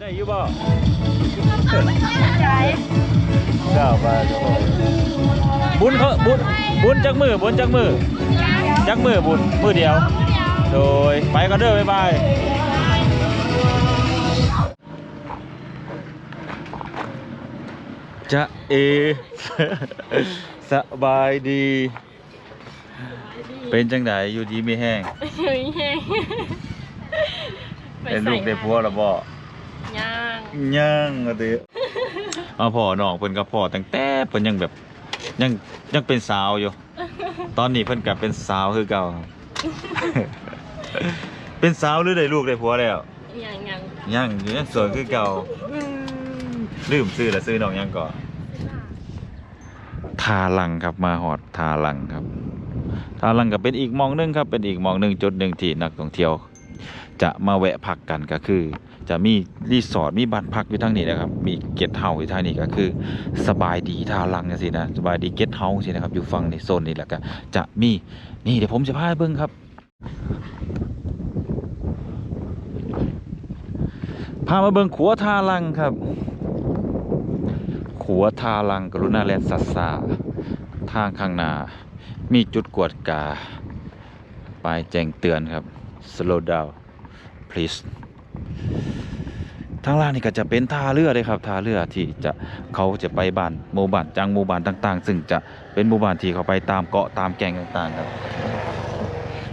ได้อยู่บ่ใจเจ้าบาทบุญเขาบุญบุญจักมือบุญจักมือจักมือบุญมือเดียว โดยไปก็เด้อบ๊ายบายจะเอสบายดี เป็นจังไดอยู่ดีไม่แห้งเฮ้ยแห้งเป็นลูกได้ผัวแล้วบ่ ย่างย่างอะติเอาพ่อน้องเพิ่นกับพ่อตั้งแต่เพิ่นยังแบบยังยังเป็นสาวอยู่ ตอนนี้เพิ่นกลับเป็นสาวคือเก่า เป็นสาวหรือได้ลูกได้ผัวแล้วย่างย่างยังอยู่ยังสวยคือเก่าลืมซื้อละซื้อน้องยังก่อนทาลังครับมาหอดทาลังครับทาลังก็เป็นอีกหมองหนึงครับเป็นอีกหมองหนึงจุดหนึ่งที่นักท่องเที่ยว จะมาแวะพักกันก็คือจะ มีรีสอร์ทมีบ้านพักอยู่ทางนี้นะครับ มีเกสต์เฮาส์อยู่ทางนี้ก็คือ สบายดีท่าลังจังซี่นะสบายดีเกสต์เฮาส์สินะครับอยู่ฝั่งในโซนนี้แหละก็จะมีนี่เดี๋ยวผมจะพาเบิ่งครับพามาเบิ่งขัวท่าลังครับ ขัวท่าลังกรุณาแลนสัสสาทางข้างหน้ามีจุดกวดกาป้ายแจ้งเตือนครับ slow down please ทางล่างนี่ก็จะเป็นท่าเรือเลยครับท่าเรือที่จะเขาจะไปบ้านหมู่บ้านจังหมู่บ้านต่าง ๆ ซึ่งจะเป็นหมู่บ้านที่เขาไปตามเกาะตามแก่งต่างๆครับ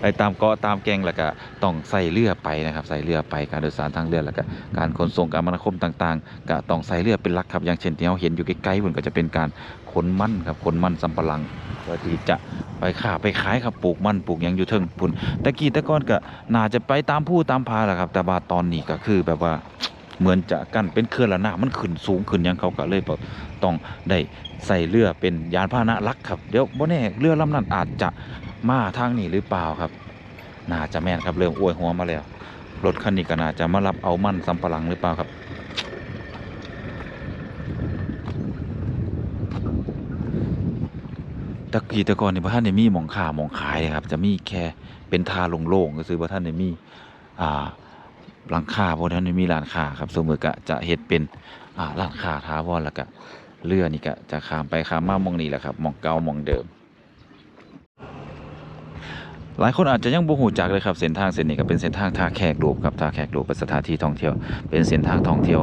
ไปตามเกาะตามแกงแล้วก็ต้องใส่เรือไปนะครับใส่เรือไปการโดยสารทางเรือแล้วก็การขนส่งการมนาคมต่างๆก็ต้องใส่เรือเป็นหลักครับอย่างเช่นที่เราเห็นอยู่ใกล้ๆมันก็จะเป็นการขนมันครับขนมันสำปะหลังเพื่อที่จะไปค้าไปขายครับปลูกมันปลูกยังอยู่เทิงพุ่นตะกี้ตะก้อนก็น่าจะไปตามผู้ตามพาแหละครับ แต่ว่าตอนนี้ก็คือแบบว่าเหมือนจะกันเป็นเคลื่อนละหน้ามันขึ้นสูงขึ้นยังเขาก็เลยแบบต้องได้ใส่เรือเป็นยานพาหนะลักครับ เดี๋ยวบ่แน่เรือลำนั้นอาจจะ มาทางนี้หรือเปล่าครับ น่าจะแม่นครับเริ่มอวยหัวมาแล้วรถคันนี้ก็น่าจะมารับเอามันสำปะหลังหรือเปล่าครับตะกี้ตะกอนนี่พระท่านได้มีหมองข่าหมองขายครับ จะมีแค่เป็นทาโล่งๆก็คือพระท่านได้มีอ่าหลังคาพระท่านมีร้านค้าครับสมมือก็จะเฮ็ดเป็นอ่าร้านค้าท้าวอนแล้วก็เรือนี่ก็จะข้ามไปข้ามมามองนี่แหละครับมองเก่ามองเดิม หลายคนอาจจะยังบ่ฮู้จักเลยครับเส้นทางเส้นนี้ก็เป็นเส้นทางท่าแขกรูปครับท่าแขกรูปเป็นสถานที่ท่องเที่ยว เป็นเส้นทางท่องเที่ยว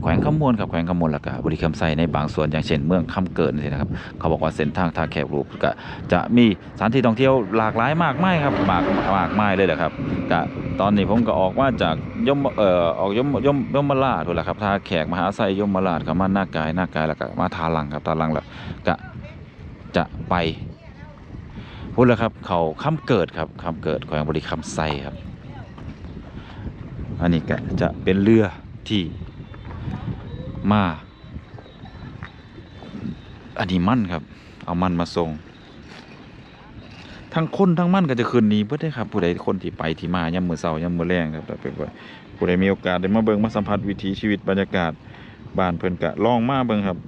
แขวงคำมวนครับแขวงคำมวนแล้วก็บุรีคำไซในบางส่วนอย่างเช่นเมืองคำเกิดนี่นะครับเขาบอกว่าเส้นทางท่าแขกรูปก็จะมีสถานที่ท่องเที่ยวหลากหลายมากมายครับมากมากมายเลยแหละครับก็ตอนนี้ผมก็ออกมาจากยมเอ่อออกยมยมยมราชพุ่นแหละครับท่าแขกมหาไซยมราชก็มาหน้ากายหน้ากายแล้วก็มาทาลังครับทาลังแล้วก็จะไป พูดแล้วครับ เขาคำเกิดครับคำเกิดแขวงบริคำไซครับ อันนี้ก็จะเป็นเรือที่มา อันนี้มั่นครับ เอามันมาส่งทั้งคนทั้งมั่นก็จะคืนนี้เพื่อได้ครับ ผู้ใดคนที่ไปที่มาย่ำมือเสาย่ำมือแรงครับแต่เป็นว่าผู้ใดมีโอกาสได้มาเบิ่งมาสัมผัสวิถีชีวิตบรรยากาศบ้านเพิ่นกะลองมาเบิ่งครับ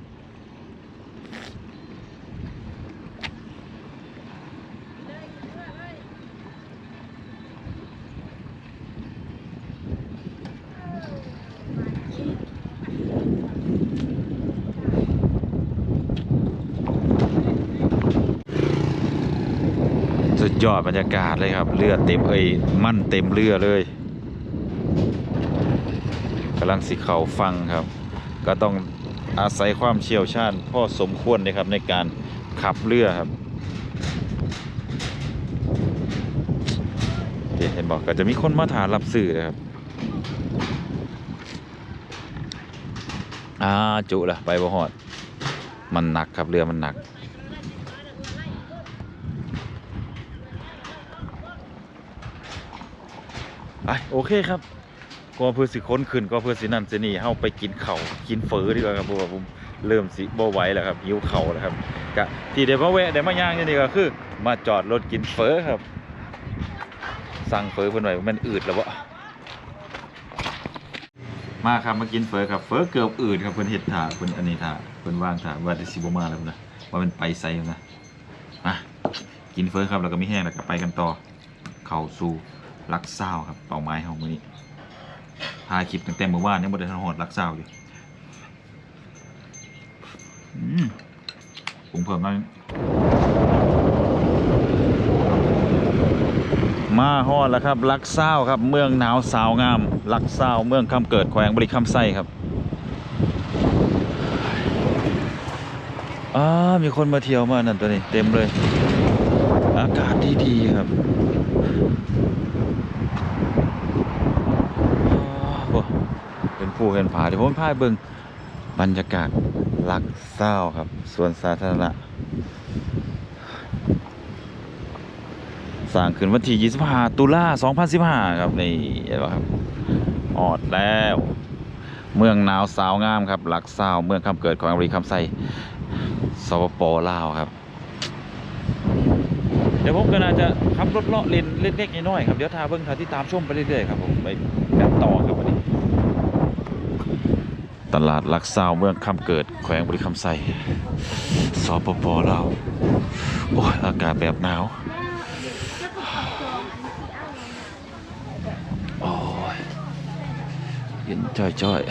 บรรยากาศเลยครับเรือเต็มเอ้ยมั่นเต็มเรือเลยกำลังสิเขาฟังครับ ก็ต้องอาศัยความเชี่ยวชาญพ่อสมควรเลยครับในการขับเรือครับเห็นบอกก็จะมีคนมาถามรับสื่อนะครับอ่าจุละไปบ่หอด มันหนักครับเรือมันหนัก ไปโอเคครับก็เพื่อสิค้นขึ้นก็เพื่อสินั่นสินี่เฮาไปกินเข่ากินเฟอดีกว่าครับผมเริ่มสิบ่ไหวแล้วครับหิวเข่าแล้วครับกะที่เดี๋ยวมาแวะเดี๋ยวมาย่างนี่ก็คือ มาจอดรถกินเฟอครับ สั่งเฟอเพิ่อนไว้มันอืดแล้วบ่มาครับมากินเฟอครับเฟอเกือบอืดครับเพิ่อนเฮ็ดท่าเพิ่อนอันนี้ท่าเพิ่อนว่างท่าว่าจะสิบมาแล้วนะว่ามันไปไสแล้วนะมากินเฟอครับแล้วก็มีแห้งแล้วก็ไปกันต่อเข้าสู่ ลักเศร้าครับเป่าไม้ของมือนี้พถ่ายคลิปตั้งแต่เมื่อวานยังบ่ได้ทันฮอดรักษาวอยู่อืมเพิ่มหน่อยมาฮอดแล้วครับลักซาวครับ เมืองหนาวสาวงามลักซาวเมืองคำเกิดแขวงบริคำไส้ครับอ่ามีคนมาเที่ยวมานั่นตัวนี้ เต็มเลย อากาศดีๆครับโอ้ เป็นผู้เห็นผาเดี๋ยวผมพาเบิงบรรยากาศลักเศร้าครับสวนสาธารณะสร้างขึ้นวันที่ 25 ตุลา2015 ครับนี่เห็นไหมครับ ออดแล้ว เมืองหนาวสาวงามครับ หลักเศร้าเมืองคำเกิดของอเมริกาไซสปปลาวครับ เดี๋ยวผมก็น่าจะขับรถเลาะเลนเล็กๆน้อยๆครับ เดี๋ยวทาเบิ้งทาที่ตามชมไปเรื่อยๆครับผมไปต่อครับวันนี้ ตลาดลักซาวเมืองคำเกิด แขวงบริคำไซสปปลาวโอ้ยอากาศแบบหนาวโอ้ยเย็นจ้อยๆ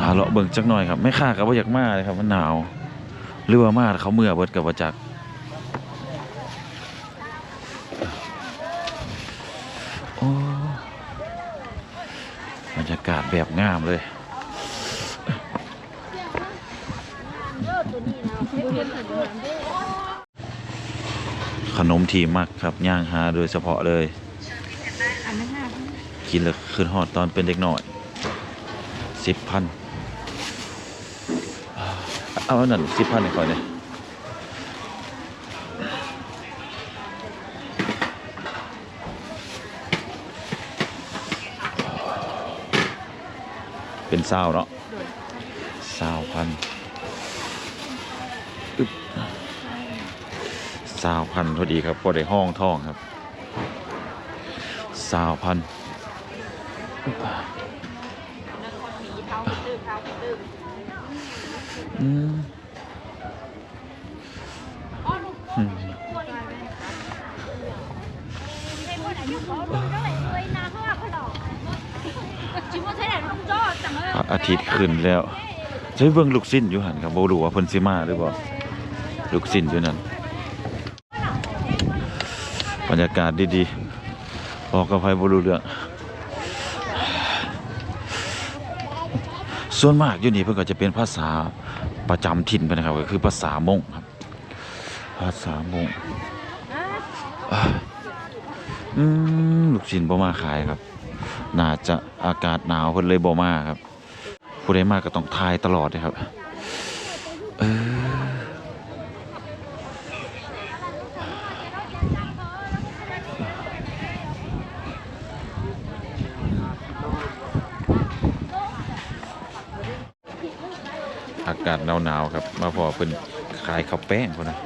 หาเลาะเบิ่งจักหน่อยครับ ไม่ค่ากับว่าอยากมาเลยครับ มันหนาว หรือว่ามาเขาเมื่อเบิดกับว่าจักอ้บรรยากาศแบบงามเลยขนมทีมักครับย่างหาโดยเฉพาะเลย กินแล้วขึ้นหอดตอนเป็นเด็กหน่อยสิบพันเอาอันนั่นสิบพันให้ก่อนเลย เป็นเศร้าเนาะเศร้าพันอึ๊บเศร้าพันพอดีครับพอได้ห้องท่องครับเศร้าพันอืม อาทิตย์ขึ้นแล้วใช้เบิ่งลูกสิ้นอยู่หันครับบ่รู้ว่าเพิ่นสิมาหรือบ่ลูกสิ้นอยู่นั่นบรรยากาศดีๆออกกับไผบ่รู้เรื่องส่วนมากอยู่นี่เพิ่นก็จะเป็นภาษาประจำถิ่นไปนะครับก็คือภาษามงครับ ภาษามงอืมลูกชิ้นบ่มาขายครับ น่าจะอากาศหนาวเพิ่นเลยบ่มาครับ ผู้ใดมากก็ต้องทายตลอดเลยครับ เอออากาศหนาวๆครับ มาพอเพิ่นขายข้าวแป้งพุ่นนะ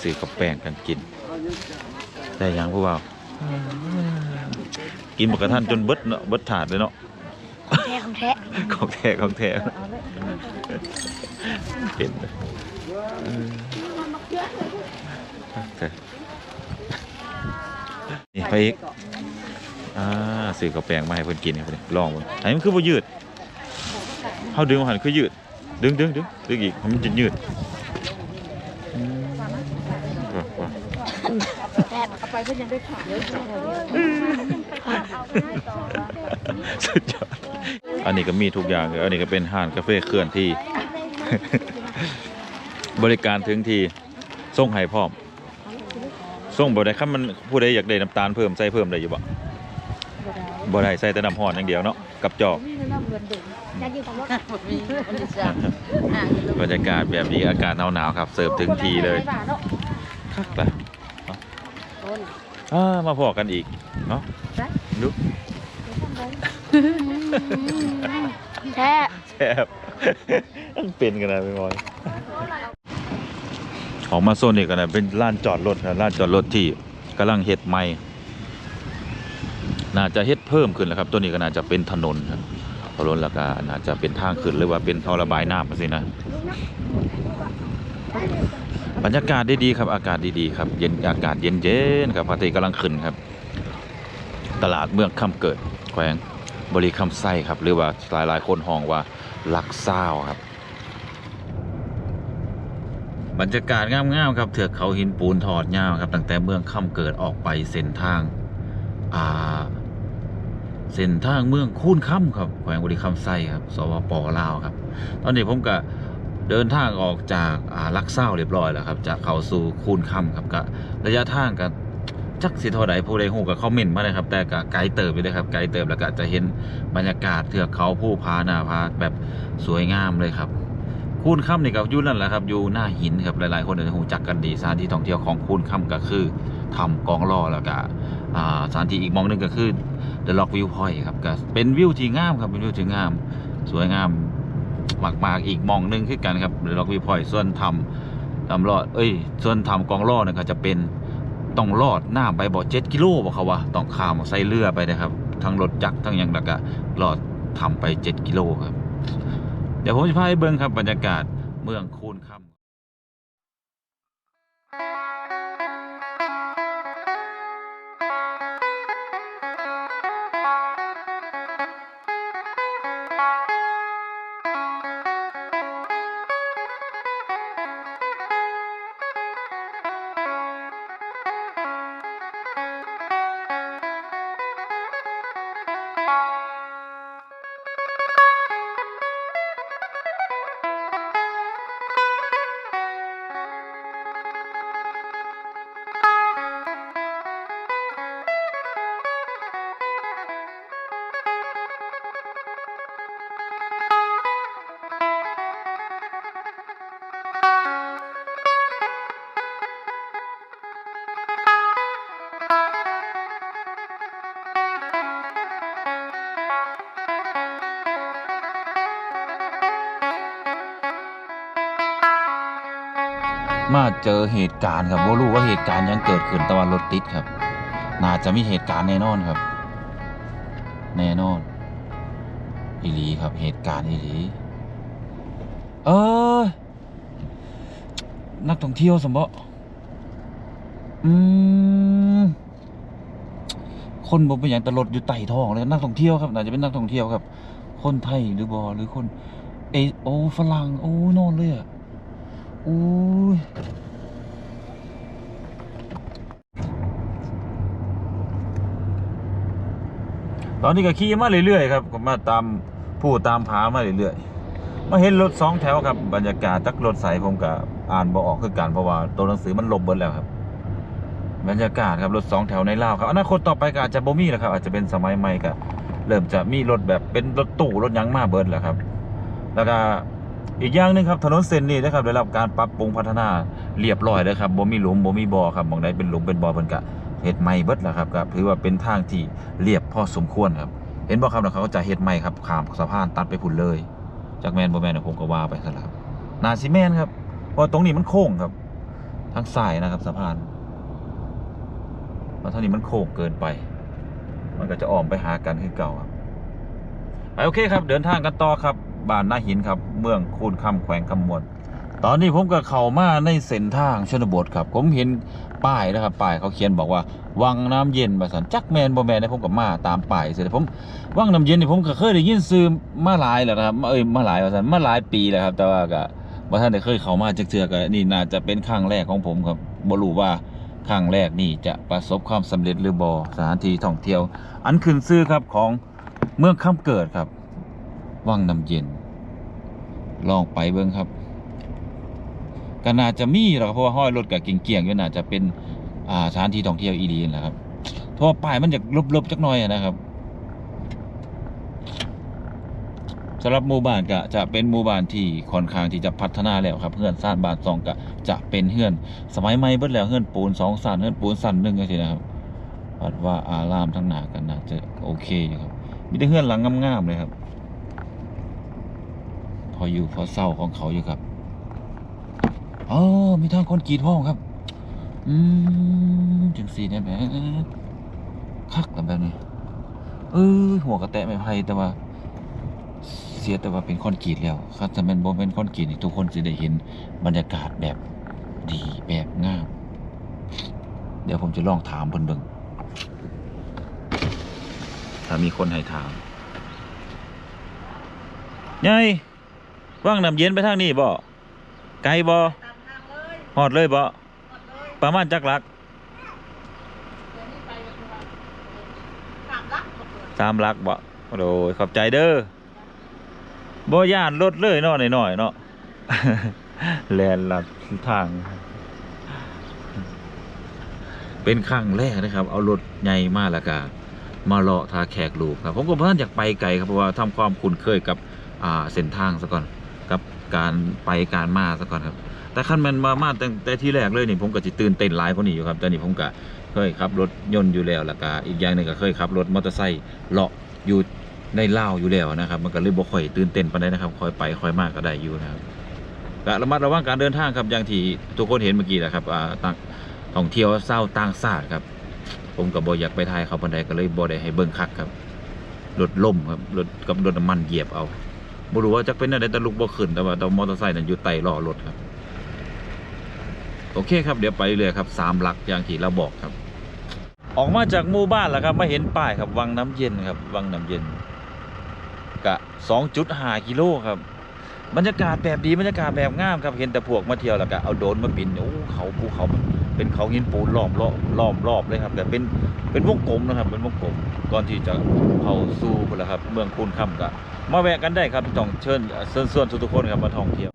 ซื้อข้าวแป้งกันกิน ได้ยังผู้เบากินหมดกระทันจนเบิดเนาะเบิดถาดเลยเนาะแท้ของแท้ ของแท้ของแท้เห็นนี่ไปอีกอ่าซื้อข้าวแป้งมาให้เพิ่นกินครับนี่ลองมันอันนี้มันคือบ่ยืดเฮาดึงหันคือยืด ดึงดึงดึงดึงอีกมันจะยืดไปเพื่อนยังได้ขายเยอะสุดยอด อันนี้ก็มีทุกอย่างเลยอันนี้ก็เป็นห้านกาแฟเคลื่อนที่ บริการถึงที่ส่งให้พร้อมส่งบ่ได้คันมันผู้ใดอยากได้น้ำตาลเพิ่มใส่เพิ่มได้อยู่บ่บ่ได้ใส่แต่น้ำร้อนอย่างเดียวเนาะกับจอกอยากกินของรถบรรยากาศแบบนี้อากาศหนาวๆครับเสิร์ฟถึงทีเลยคักแต่อ่ามาพอกันอีกเนาะดู แท้แซ่บต้องเป็นกันนะพี่บอยออกมาโซนนี้กันนะเป็นลานจอดรถครับลานจอดรถที่กำลังเฮ็ดใหม่ น่าจะเฮ็ดเพิ่มขึ้นแล้วครับ ตัวนี้ก็น่าจะเป็นถนนครับถนนแล้วก็น่าจะเป็นทางขึ้นหรือว่าเป็นท่อระบายน้ำสินะ บรรยากาศดีๆครับ อากาศดีๆครับ เย็นอากาศเย็นๆครับพระอาทิตย์กำลังขึ้นครับ ตลาดเมืองคำเกิดแขวง บริคำไส้ครับ หรือว่าหลายๆคนห้องว่าหลักเศร้าครับ บรรยากาศงามๆครับเถือกเขาหินปูนถอดยาวครับ ตั้งแต่เมืองคำเกิดออกไปเส้นทางอ่าเส้นทางเมืองคูนค่ำครับแขวงบริคำไส้ครับสวปลาวครับ ตอนนี้ผมก็เดินทางออกจากอ่าลักเศร้าเรียบร้อยแล้วครับ จากเขาสู่คูนค่ำครับก็ระยะทางก็ จักสิเท่าใดผู้ใดฮู้ก็คอมเมนต์มาเลยครับ แต่ก็ไกลเติบไปเลยครับ ไกลเติบแล้วก็จะเห็นบรรยากาศเถือกเขาผู้พาหน้าพาแบบสวยงามเลยครับคูนค่ำนี่ก็อยู่นั่นแหละครับอยู่หน้าหินครับหลายๆ คนอาจจะรู้จักกันดีสถานที่ท่องเที่ยวของคูนค่ำก็คือทำกองล่อแล้วก็อ่าสถานที่อีกมองหนึงก็คือ The Rock View Point ครับก็เป็นวิวที่งามครับเป็นวิวที่งาม สวยงามมากๆอีกมองหนึงคือกันครับ The Rock View Point ส่วนทำทำลอดเอ้ย ส่วนทำกองล่อเนี่ยก็จะเป็น ต้องลอดหน้าไปบ่เจ็ดกิโลบอเขาว่าต้องข้ามใส่เรือไปนะครับ ทั้งรถจักรทั้งยังแล้วก็ลอดทำไปเจ็ดกิโลครับ เดี๋ยวผมจะพาไปเบิ้งครับบรรยากาศเมืองคูนคำ มาเจอเหตุการณ์ครับว่ารู้ว่าเหตุการณ์ยังเกิดขึ้นแตะวันรถติดครับ น่าจะมีเหตุการณ์แน่นอนครับ แน่นอนอีหลีครับเหตุการณ์อีหลี เออ นักท่องเที่ยวสมบ่อืมคนบ่เป็นอย่างตลดอยู่ไต่ท้องเลยนักท่องเที่ยวครับน่าจะเป็นนักท่องเที่ยวครับ คนไทยหรือบอหรือคน เอโอฝรั่งโอ้นอนเลยอะ อุ้ยตอนนี้ก็ขี่มาเรื่อยๆครับก็มาตามผู้ตามผามาเรื่อยๆมาเห็นรถสองแถวครับบรรยากาศจักรถใสผมก็อ่านบ่ออกคือกันเพราะว่าตัวหนังสือมันลบเบิดแล้วครับ บรรยากาศครับรถสองแถวในลาวครับอนาคตต่อไปก็อาจจะบ่มีแล้วครับ อาจจะเป็นสมัยใหม่ก็เริ่มจะมีรถแบบเป็นรถตู้รถยังมาเบิดแล้วครับ แล้วก็ อีกอย่างหนึงครับถนนเส้นนี้นะครับได้รับการปรับปรุงพัฒนาเรียบร้อยแล้วครับบ่มีหลุมบ่มีบ่อครับหมองใดเป็นหลุมเป็นบ่อเพิ่นก็เฮ็ดใหม่เบิดแล้วครับก็ถือว่าเป็นทางที่เรียบพอสมควรครับ เห็นบ่ครับว่าเขาจะเฮ็ดใหม่ครับข้ามสะพานตัดไปพุ่นเลย จากแมนบ่แมนเดี๋ยผมก็ว่าไปซะแล้วนาสิแมนครับเพราะตรงนี้มันโค้งครับทางซ้ายนะครับสะพานเพราะทางนี้มันโค้งเกินไป มันก็จะอ้อมไปหากันคือเก่าครับโอเคครับ เดินทางกันต่อครับ บ้านนาหินครับ เมืองคูนคำแขวงคำมวลตอนนี้ผมก็เข้ามาในเส้นทางชนบทครับ ผมเห็นป้ายนะครับป้ายเขาเขียนบอกว่า วังน้ำเย็นบาสันจักแมนบ่แมนได้ผมก็มาตามป้ายเสร็จผมวังน้ำเย็นนี่ผมก็เคยได้ยินซื้อมาหลายแล้วนะครับเอ้ยมาหลายบาสันมาหลายปีแล้วครับ แต่ว่าก็บ่ท่านได้เคยเข้ามาจักเทื่อก็นี่น่าจะเป็นครั้งแรกของผมครับบ่รู้ว่าครั้งแรกนี่จะประสบความสำเร็จหรือบ่สถานที่ท่องเที่ยว อันขึ้นชื่อครับของเมืองคำเกิดครับ วังน้ำเย็น ลองไปเบิ่งครับก็น่าจะมีหรอกเพราะว่าห้อยรถกับเกียงๆอยู่น่าจะเป็นอ่าสถานที่ท่องเที่ยวอีดีนแหละครับเพราะว่าป้ายมันจะลบๆจักหน่อยนะครับสำหรับหมู่บ้านก็จะเป็นหมู่บ้านที่ค่อนข้างที่จะพัฒนาแล้วครับเฮือนซ่านบ้านซองก็จะเป็นเฮือน สมัยใหม่เบิดแล้วเฮือนปูนสองสันเฮือนปูนสันหนึ่งก็สินะครับวัดว่าอารามทั้งหนากันน่าจะโอเคอยู่ครับมีแต่เฮือนหลังงามๆเลยครับ พออยู่พอเศร้าของเขาอยู่ครับอ๋อมีทางคนกรีดห้องครับ อืมจังสีเนี่ยแบบคักแล้วแบบนี้เออหัวกระแตะไม่ไผ่แต่ว่า เสียแต่ว่าเป็นคอนกรีตแล้วครับถ้าเป็นบ่เป็นคอนกรีตทุกคนจะได้เห็นบรรยากาศแบบดีแบบงามเดี๋ยวผมจะลองถามเพิ่นเบิ่งถ้ามีคนให้ถามยาย ว่างน้ำเย็นไปทางนี้บ่ไกลบ่ฮอดเลยบ่ประมาณจักหลักสามหลักบ่โดยขอบใจเด้อบ่ย่านรถเลยเนาะหน่อยๆเนาะ แลนลัดทาง เป็นครั้งแรกนะครับ เอารถใหญ่มาแล้วก็มาเลาะทาแขกลูกครับ ผมก็เพิ่นอยากไปไกลครับเพราะว่าทำความคุ้นเคยกับอ่าเส้นทางซะก่อน กับการไปการมาซะก่อนครับ แต่ขั้นมันมามาตั้งแต่ที่แรกเลยนี่ผมก็จะตื่นเต้นหลายกว่านี้อยู่ครับแต่นี่ผมก็เคยขับรถยนต์อยู่แล้วแล้วก็อีกอย่างหนึงก็เคยขับรถมอเตอร์ไซค์เลาะอยู่ในเลาอยู่แล้วนะครับมันก็เลยบ่ค่อยตื่นเต้นปานใดนะครับค่อยไปค่อยมาก็ได้อยู่นะครับก็ระมัดระวังการเดินทางครับอย่างที่ทุกคนเห็นเมื่อกี้แหละครับอ่าต่างท่องเที่ยวเศร้าต่างชาติครับ ผมก็บ่อยากไปถ่ายเขาปานใดก็เลยบ่ได้ให้เบิ่งคักครับรถล่มครับรถกับรถน้ำมันเหยียบเอา บ่รู้ว่าจักเป็นอะไรแต่ลุกบ่ขึ้นแต่ว่าแตมอเตอร์ไซค์นั้นอยู่ใต้ล้อรถครับ โอเคครับเดี๋ยวไปเรื่อยครับสามหลักอย่างที่เราบอกครับ ออกมาจากหมู่บ้านแล้วครับมาเห็นป้ายครับวังน้ำเย็นครับวังน้ำเย็นกะ2.5กิโลครับบรรยากาศแบบดีบรรยากาศแบบงามครับเห็นแต่พวกมาเที่ยวแล้วก็เอาโดนมาบินโอ้เขาภูเขาเป็นเขาหินปูนล้อมรอบล้อมรอบเลยครับ แต่เป็นเป็นวงกลมนะครับ เป็นวงกลมก่อนที่จะเข้าสู่พุ่นละครับ เมืองคูนค่ำก็ มาแวะกันได้ครับต้องเชิญเชิญส่วนทุกๆคนครับมาท่องเที่ยว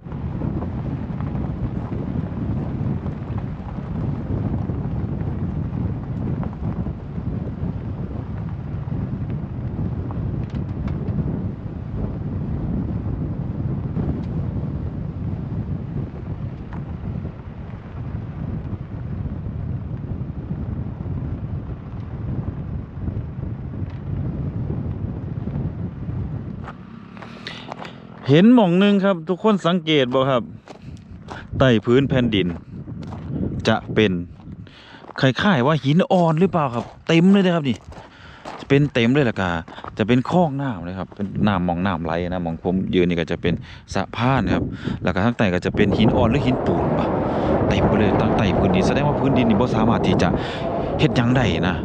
เห็นหม่องหนึ่งครับ ทุกคนสังเกตบ่ครับ ใต้พื้นแผ่นดิน จะเป็นคล้ายๆว่าหินอ่อนหรือเปล่าครับ เต็มเลยนะครับนี่จะเป็นเต็มเลยล่ะกาจะเป็นคลองน้ำเลยครับ เป็นน้ำมองน้ำไหลนะมองผมยืนนี่ก็จะเป็นสะพานครับแล้วก็ข้างใต้ก็จะเป็นหินอ่อนหรือหินปูนปะเต็มไปเลยตั้งใต้พื้นดินแสดงว่าพื้นดินนี่บ่สามารถที่จะเฮ็ดยังได้นะ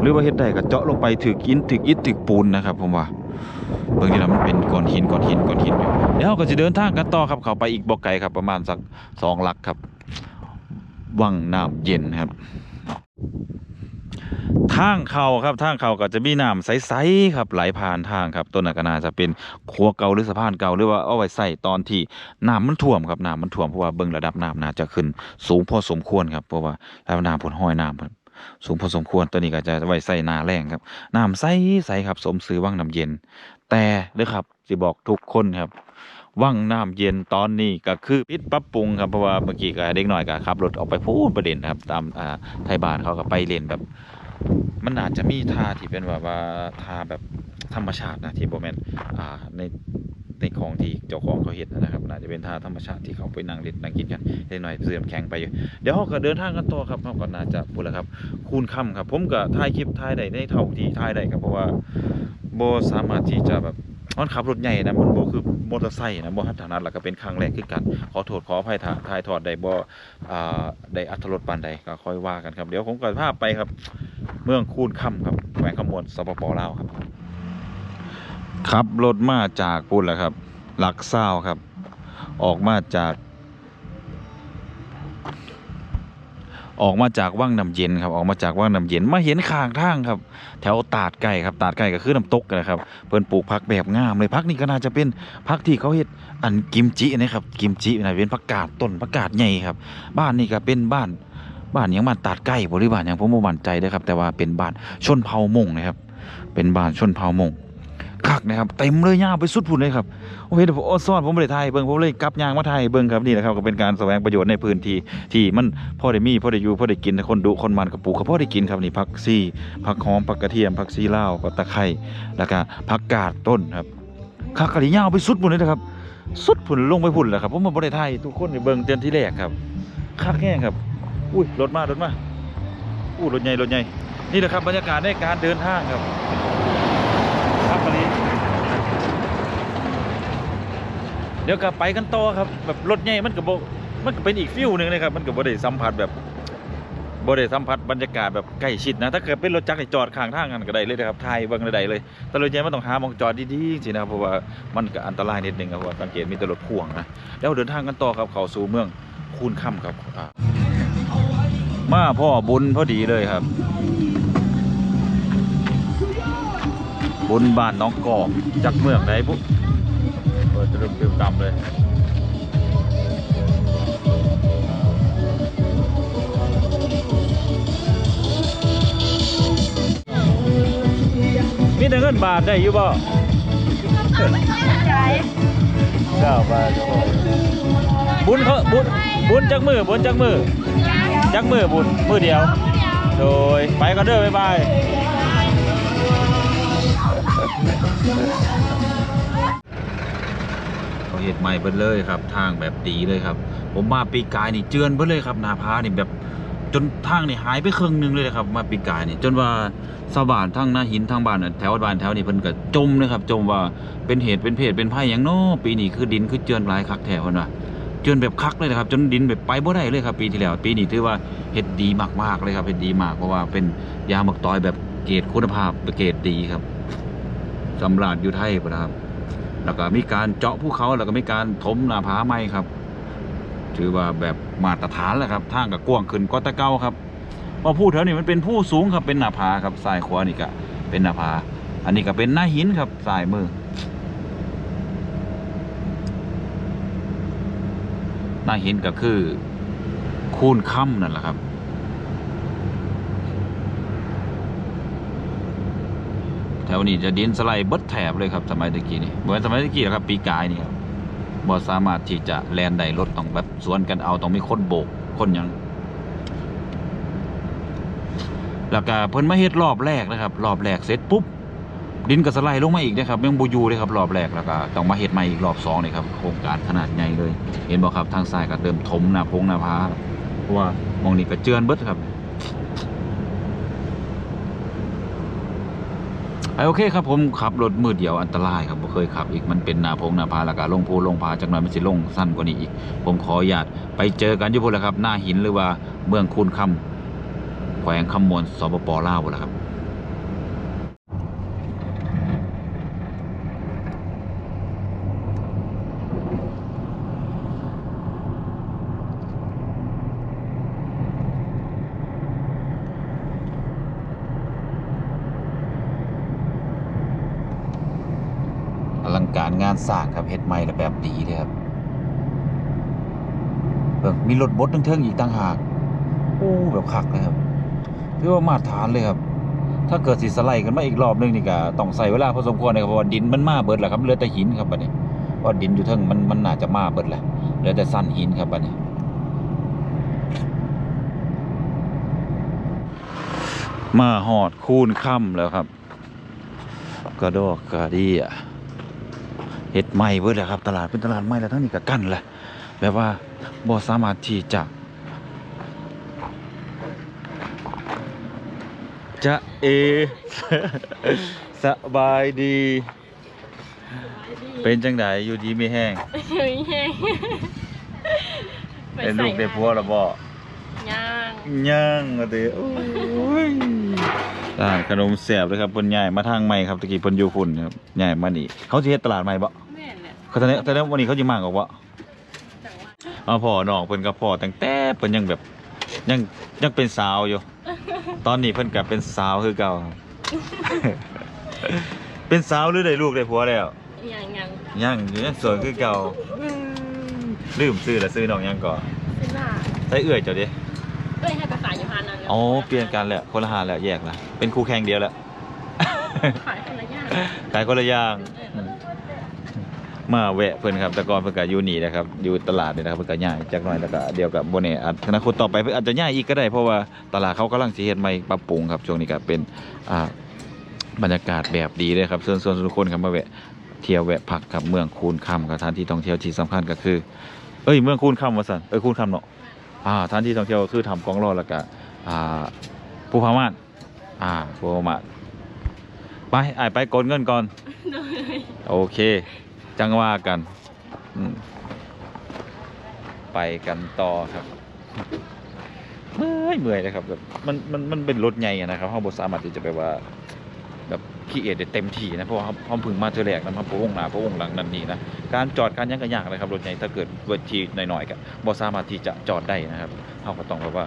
หรือว่าเฮ็ดได้ก็เจาะลงไปถึกอินถึกอิฐถึกปูนนะครับผมว่า เบิ่งนี่นะมันเป็นก้อนหินก้อนหินก้อนหินอยู่เดี๋ยวเราก็จะเดินทางกันต่อครับเขาไปอีกบ่อไกลครับ ประมาณสักสองหลักครับ วังน้ำเย็นครับทางเข้าครับทางเขาก็จะมีน้ำใสๆครับไหลผ่านทางครับต้นนั้นก็น่าจะเป็นครัวเก่าหรือสะพานเก่าหรือว่าเอาไว้ใส่ตอนที่น้ำมันท่วมครับน้ำมันท่วมเพราะว่าเบิ่งระดับน้ำน่าจะขึ้นสูงพอสมควรครับเพราะว่าระดับน้ำพ้นห้อยน้ำครับ สูงพอสมควรตัวนี้ก็จะไว้ใส่นาแรงครับน้ำใสใสครับสมซื้อวังน้ำเย็น แต่เด้อครับสิบอกทุกคนครับวังน้ำเย็นตอนนี้ก็คือปิดปรับปรุงครับเพราะว่าเมื่อกี้ก็เด็กหน่อยก็ขับรถออกไปพูดประเด็นครับ ตามอ่าไทยบ้านเขาก็ไปเล่นแบบ มันอาจจะมีท่าที่เป็นแบบว่าท่าแบบธรรมชาตินะที่โบแมนอ่าใน ในของที่เจ้าของเขาเห็นนะครับน่าจะเป็นท่าธรรมชาติที่เขาไปนั่งเล่นนั่งกินกันเล็กหน่อยเสื่อมแข็งไปอยู่เดี๋ยวเขาก็เดินทางกันต่อครับเขาก็น่าจะพูดแล้วครับคูณค่ำครับผมก็ถ่ายคลิปถ่ายได้ในเท่าที่ถ่ายได้ครับเพราะว่าโบสามารถที่จะแบบมันขับรถใหญ่นะมันโบคือมอเตอร์ไซค์นะโบหัดถนัดแล้วก็เป็นครั้งแรกคือกัน ขอโทษขออภัยถ่าถายทอดได้บ่อ่าได้อัธรสปานใดก็ค่อยว่ากันครับ เดี๋ยวผมก็พาไปครับ เมืองคูนค่ำครับแขวงขมวนสปปลาวครับ ขับรถมาจากปุ่นแหละครับ หลักเศร้าครับ ออกมาจาก ออกมาจากว่างน้ำเย็นครับ ออกมาจากว่างน้ำเย็นมาเห็นข้างทางครับ แถวตาดไก่ครับ ตาดไก่ก็คือน้ำตกนะครับ เพิ่นปลูกผักแบบงามเลยผักนี่ก็น่าจะเป็นผักที่เขาเฮ็ดอันกิมจินะครับ กิมจินะเป็นผักกาดต้นผักกาดใหญ่ครับ บ้านนี่ก็เป็นบ้านบ้านยังบ้านตาดไก่บรือบ้านหยังผมบ่มั่นใจเด้ครับ แต่ว่าเป็นบ้านชนเผ่ามงนะครับ เป็นบ้านชนเผ่ามง คักนะครับเต็มเลยยาวไปสุดพุ่นเลยครับโอ้เห็นผมอ้อนซ่อนผมบ่ได้ถ่ายเบิ่งผมเลยกลับยางมาถ่ายเบิ่งครับนี่แหละครับก็เป็นการแสวงประโยชน์ในพื้นที่ที่มันพ่อได้มีพ่อได้อยู่พ่อได้กินคนดุคนมันกับปูกก็พอได้กินครับนี่ผักซี่ผักหอมผักกระเทียมผักซีเลาผักตะไคร้แล้วก็ผักกาดต้นครับคักกะดิยาวไปสุดพุ่นเลยนะครับ สุดพุ่นลงไปพุ่นแหละครับผมมาบ่ได้ถ่ายทุกคนได้เบิ่งเตือนที่แรกครับคักแห้งครับอุ้ยรถมารถมาอู้รถใหญ่รถใหญ่นี่แหละครับบรรยากาศในการเดินทางครับครับวันนี้ เดี๋ยวกลับไปกันต่อครับแบบรถใหญ่มันก็บมันก็เป็นอีกฟิวหนึ่งเลยครับมันก็บ่ได้สัมผัสแบบบ่ได้สัมผัสบรรยากาศแบบใกล้ชิดนะถ้าเกิดเป็นรถจักรจอดข้างทางกันก็ได้เลยนะครับถ่ายเบิ่งไดเลยแต่รถใหญ่มันต้องหามองจอดดีๆสินะครับเพราะว่ามันก็อันตรายนิดนึงครับว่าสังเกตมีแต่รถพ่วงนะแล้วเดินทางกันต่อครับเข้าสู่เมืองคูนค่ำครับมาพ่อบุญพอดีเลยครับบุญบ้านน้องกอกจากเมืองไหนปุ๊บ ปิดจะเริ่มเติมตำเลยมีแต่เงินบาทได้อยู่บ่เก้าบาทบุญเขาบุญบุญจักมือบุญจักมือจักมือบุญมือเดียว โดยไปก็เด้อบ๊ายบาย เห็ดใหม่เบิดเลยครับ ทางแบบดีเลยครับ ผมมาปีกายนี่เจือนเบิดเลยครับนาพานี่แบบจนทางนี่หายไปครึ่งหนึงเลยนะครับ มาปีกายนี่จนว่าชาวบ้านทั้งหน้าหินทั้งบ้านแถวบ้านแถวนี่เพิ่นก็จมเลยครับ จมว่าเป็นเหตุเป็นเพศเป็นภัยหยังน้อปีนี้คือดินคือเจือนหลายคักแถวนว่าเจือนแบบคักเลยนะครับ จนดินแบบไปบ่ได้เลยครับ ปีที่แล้ว ปีนี้ถือว่าเฮ็ดดีมากๆเลยครับเฮ็ดดีมากเพราะว่าเป็นยางมักตอยแบบเกรดคุณภาพเกรดดีครับสำราญอยู่ไทยนะครับ แล้วก็มีการเจาะภูเขาแล้วก็มีการถมหน้าผาใหม่ครับ ถือว่าแบบมาตรฐานแล้วครับทางกับกว้างขึ้นก็ตะเก้าครับพราะผู้แถวนี้มันเป็นผู้สูงครับเป็นหน้าผาครับซ้ายขวานี่ก็เป็นหน้าผาอันนี้ก็เป็นหน้าหินครับซ้ายมือหน้าหินก็คือคูนค่ำนั่นแหละครับ แถ วนี้จะดินสไลด์เบิดแถบเลยครับสมัยตะกี้นี่เหมือนสมัยตะกี้นะครับ ปีกายนี่ครับบ่สามารถที่จะแลนได้รถต้องแบบสวนกันเอาต้องมีคนโบกคนยังแล้วก็เพิ่นมาเฮ็ดรอบแรกนะครับ รอบแรกเสร็จปุ๊บดินก็สไลด์ลงมาอีกนะครับยังบูยูเลยครับรอบแรกแล้วก็ต้องมาเฮ็ดใหม่อีกรอบสองเลยครับโครงการขนาดใหญ่เลย เห็นบอกครับทางซ้ายก็เริ่มถมหน้าพงหน้าผาเพราะว่ามองนี่ก็เจือนเบิดครับ ไอโอเคครับผมขับรถมืดเดียวอันตรายครับผมเคยขับอีกมันเป็นนาพงนาพาล้วก็ลงพูลงพาจักหน่อยมันสิลงสั้นกว่านี้อีก ผมขออนุญาตไปเจอกันที่พุ่นแลครับ หน้าหินหรือว่าเมืองคูนคำแขวงคำมวลสปปลาวแหละครับ อลังการงานสร้างครับเฮ็ดใหม่และแบบดีเลยครับเบิ่งมีรถบดเทิงๆอีกต่างหากโอ้แบบคักเลยครับถือว่ามาตรฐานเลยครับ ถ้าเกิดสิสไลด์กันมาอีกรอบนึงนี่ก็ต้องใส่เวลาพอสมควรนะครับเพราะว่าดินมันมาเบิดแล้วครับเหลือแต่หินครับบัดนี้เพราะดินอยู่เทิงมันมันน่าจะมาเบิดแล้วเหลือแต่สั้นหินครับบัดนี้มาหอดคูนค่ำแล้วครับ กระดอกกระดีย เฮ็ดใหม่เบิดแล้วครับ ตลาดเป็นตลาดใหม่แล้วทั้งนี้ก็กั้นแหละแบบว่าบ่สามารถที่จะ จะเอ สบายดี เป็นจังไดอยู่ดีไม่แห้งเฮ้ยแห้งเป็นลูกได้ผัวแล้วบ่ย่างยังว่าติโอ้ยร้านขนมแซ่บเลยครับเพิ่นย้ายมาทางใหม่ครับตะกี้เพิ่นอยู่พุ่นครับย้ายมานี่เขาสิเฮ็ดตลาดใหม่บ่แม่นแหละ เขาตอนนี้ตอนนี้วันนี้เขาจะมากกว่าจังหวะเอาพ่อน้องเพิ่นกับพ่อตั้งแต่เพิ่นยังแบบยังยังเป็นสาวอยู่ ตอนนี้เพิ่นก็เป็นสาวคือเก่า เป็นสาวหรือได้ลูกได้ผัวแล้วย่างย่างยังอยู่ยังสวยคือเก่าลืมซื้อแล้วซื้อน้องยังก่อนเป็นว่าใส่เอื้อยเจ้าดิเอ้ยให้ภาษาอยู่ฮานันแล้วอ๋อเปลี่ยนกันแล้วคนละหาแล้วแยกละเป็นคู่แข่งเดียวแล้วขายคนละอย่างขายคนละอย่างอื มมาแวะเพิ่นครับแต่ก่อนเพิ่นก็อยู่นี่นะครับอยู่ตลาดนี่นะครับเพิ่นก็ย้ายจากหน่อยแล้วก็เดียวกับโบเน่อาจอนาคตต่อไปเพิ่นอาจจะย้ายอีกก็ได้เพราะว่าตลาดเขากำลังสิเฮ็ดใหม่ปรับปรุงครับช่วงนี้ก็เป็นอ่าบรรยากาศแบบดีเลยครับส่วนส่วนทุกคนครับมาแวะเที่ยวแวะพักครับเมืองคูนคำครับสถานที่ท่องเที่ยวที่สำคัญก็คือ เอ้ยเมืองคูนคำว่าซั่นเอ้ยคูนคำเนาะอ่าสถานที่ท่องเที่ยวก็คือทำกองรอแล้วก็อ่าภูพาม่านอ่าภูพาม่านไปอ้ายไปกดเงินก่อนโอเค จังว่ากันไปกันต่อครับเมื่อยเมื่อยเลยครับแบบมันมันมันเป็นรถใหญ่นะครับเราบสามารถที่จะไปว่า แบบขี้เอดได้เต็มที่นะเพราะว่าเราเราพึ่งมาเทื่อแรกนะมาพระองค์หน้าพระองค์หลังนั่นนี่นะการจอดการยังก็ยากเลยครับรถใหญ่ถ้าเกิดเวทีหน่อยๆก็บ่สามารถที่จะจอดได้นะครับเราก็ต้องแบบว่า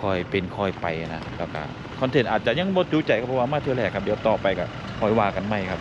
คอยเป็นคอยไปนะแล้วก็คอนเทนต์อาจจะยังบ่จูใจก็เพราะว่ามาเทื่อแรกครับเดี๋ยวต่อไปก็คอยว่ากันใหม่ครับ